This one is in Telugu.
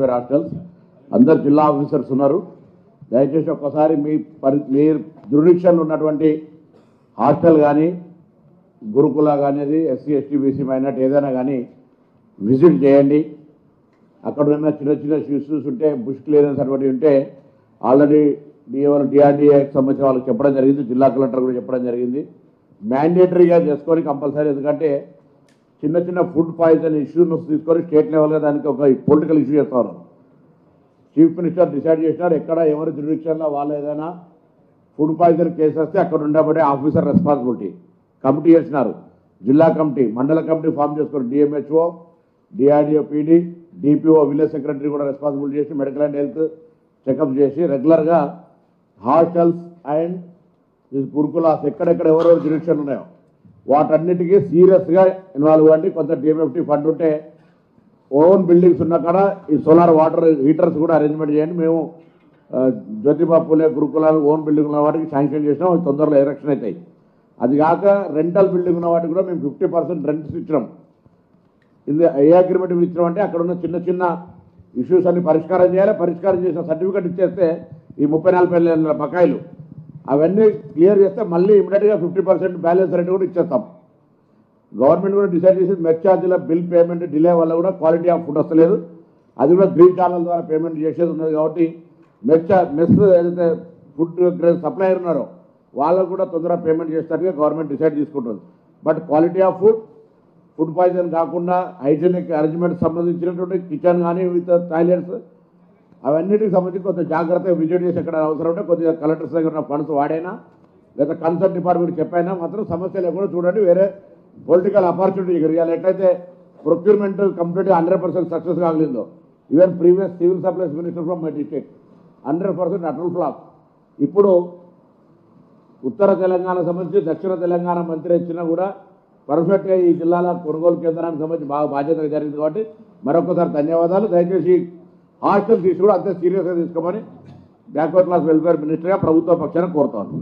వెల్ఫేర్ హాస్టల్స్ అందరు జిల్లా ఆఫీసర్స్ ఉన్నారు. దయచేసి ఒక్కసారి మీ పరి మీ జ్యుడిక్షన్లో ఉన్నటువంటి హాస్టల్ కానీ గురుకుల కానీ ఎస్సీ ఎస్టీ బీసీ మైనార్టీ ఏదైనా కానీ విజిట్ చేయండి. అక్కడ ఉన్న చిన్న చిన్న ఇష్యూస్ ఉంటే బుష్ క్లియరెన్స్ అటువంటివి ఉంటే ఆల్రెడీ డిఓ డిఆర్డీఏకి సంబంధించిన వాళ్ళకి చెప్పడం జరిగింది. జిల్లా కలెక్టర్ కూడా చెప్పడం జరిగింది. మ్యాండేటరీగా చేసుకొని కంపల్సరీ. ఎందుకంటే చిన్న చిన్న ఫుడ్ పాయిజన్ ఇష్యూను తీసుకొని స్టేట్ లెవెల్గా దానికి ఒక పొలిటికల్ ఇష్యూ చేస్తారు. చీఫ్ మినిస్టర్ డిసైడ్ చేసినారు ఎక్కడ ఎవరి జ్యుడిక్షన్లో వాళ్ళు ఏదైనా ఫుడ్ పాయిజన్ కేసు వస్తే అక్కడ ఉండబడే ఆఫీసర్ రెస్పాన్సిబిలిటీ కమిటీ చేసినారు. జిల్లా కమిటీ మండల కమిటీ ఫామ్ చేసుకుని DMHO DRDO PD DPO village secretary కూడా రెస్పాన్సిబిలిటీ చేసి మెడికల్ అండ్ హెల్త్ చెకప్ చేసి రెగ్యులర్గా హాస్టల్స్ అండ్ గురుకులాస్ ఎక్కడెక్కడ ఎవరెవరు జ్యుడిక్షన్లు ఉన్నాయో వాటన్నిటికీ సీరియస్గా ఇన్వాల్వ్ అవ్వండి. కొంత డిఎంఎఫ్టీ ఫండ్ ఉంటే ఓన్ బిల్డింగ్స్ ఉన్న కాడ ఈ సోలార్ వాటర్ హీటర్స్ కూడా అరేంజ్మెంట్ చేయండి. మేము ఆ, జ్యోతిబా పూలే గురుకులాలు ఓన్ బిల్డింగ్ ఉన్న వాటికి శాంక్షన్ చేసినాం. అవి తొందరలో ఎరక్షన్ అవుతాయి. అది కాక రెంటల్ బిల్డింగ్ ఉన్న వాటికి కూడా మేము ఫిఫ్టీ పర్సెంట్ రెంట్స్ ఇచ్చినాం. ఇది ఏ అగ్రిమెంట్ మీద ఇచ్చినామంటే అక్కడ ఉన్న చిన్న చిన్న ఇష్యూస్ అన్ని పరిష్కారం చేయాలి. పరిష్కారం చేసిన సర్టిఫికేట్ ఇచ్చేస్తే ఈ ముప్పై నలభై నెలల బకాయిలు అవన్నీ క్లియర్ చేస్తే మళ్ళీ ఇమీడియట్గా ఫిఫ్టీ పర్సెంట్ బ్యాలెన్స్ రేట్ కూడా ఇచ్చేస్తాం. గవర్నమెంట్ కూడా డిసైడ్ చేసి మెస్ ఛార్జీల బిల్ పేమెంట్ డిలే వల్ల కూడా క్వాలిటీ ఆఫ్ ఫుడ్ వస్తలేదు. అది కూడా గ్రీన్ ఛానల్ ద్వారా పేమెంట్ చేసేది ఉన్నది కాబట్టి మెస్ మెస్ ఏదైతే ఫుడ్ సప్లయర్ ఉన్నారో వాళ్ళకు కూడా తొందరగా పేమెంట్ చేస్తానికి గవర్నమెంట్ డిసైడ్ తీసుకుంటుంది. But quality of food food poison కాకుండా హైజీనిక్ అరేంజ్మెంట్ సంబంధించినటువంటి కిచెన్ కానీ విత్ టాయిలెట్స్ అవన్నిటికి సంబంధించి కొంత జాగ్రత్తగా విజిట్ చేసి ఎక్కడ అవసరం ఉంటే కొద్దిగా కలెక్టర్స్ దగ్గర ఉన్న ఫండ్స్ వాడైనా లేదా కన్సర్న్ డిపార్ట్మెంట్ చెప్పైనా మాత్రం సమస్య లేకుండా చూడండి. వేరే పొలిటికల్ ఆపర్చునిటీ ఇవాళ ఎట్లయితే ప్రొక్యూర్మెంట్ కంప్లీట్గా hundred percent success కాగలిందో even previous civil supplies minister from my district hundred percent utter flop. ఇప్పుడు ఉత్తర తెలంగాణ సంబంధించి దక్షిణ తెలంగాణ మంత్రి ఇచ్చినా కూడా పర్ఫెక్ట్గా ఈ జిల్లాల కొనుగోలు కేంద్రానికి సంబంధించి బాగా బాధ్యతగా జరిగింది కాబట్టి మరొకసారి ధన్యవాదాలు. దయచేసి హాస్టల్ తీసి కూడా అంతే సీరియస్గా తీసుకోమని బ్యాక్వర్డ్ క్లాస్ వెల్ఫేర్ మినిస్టర్గా ప్రభుత్వ పక్షాన కోరుతాను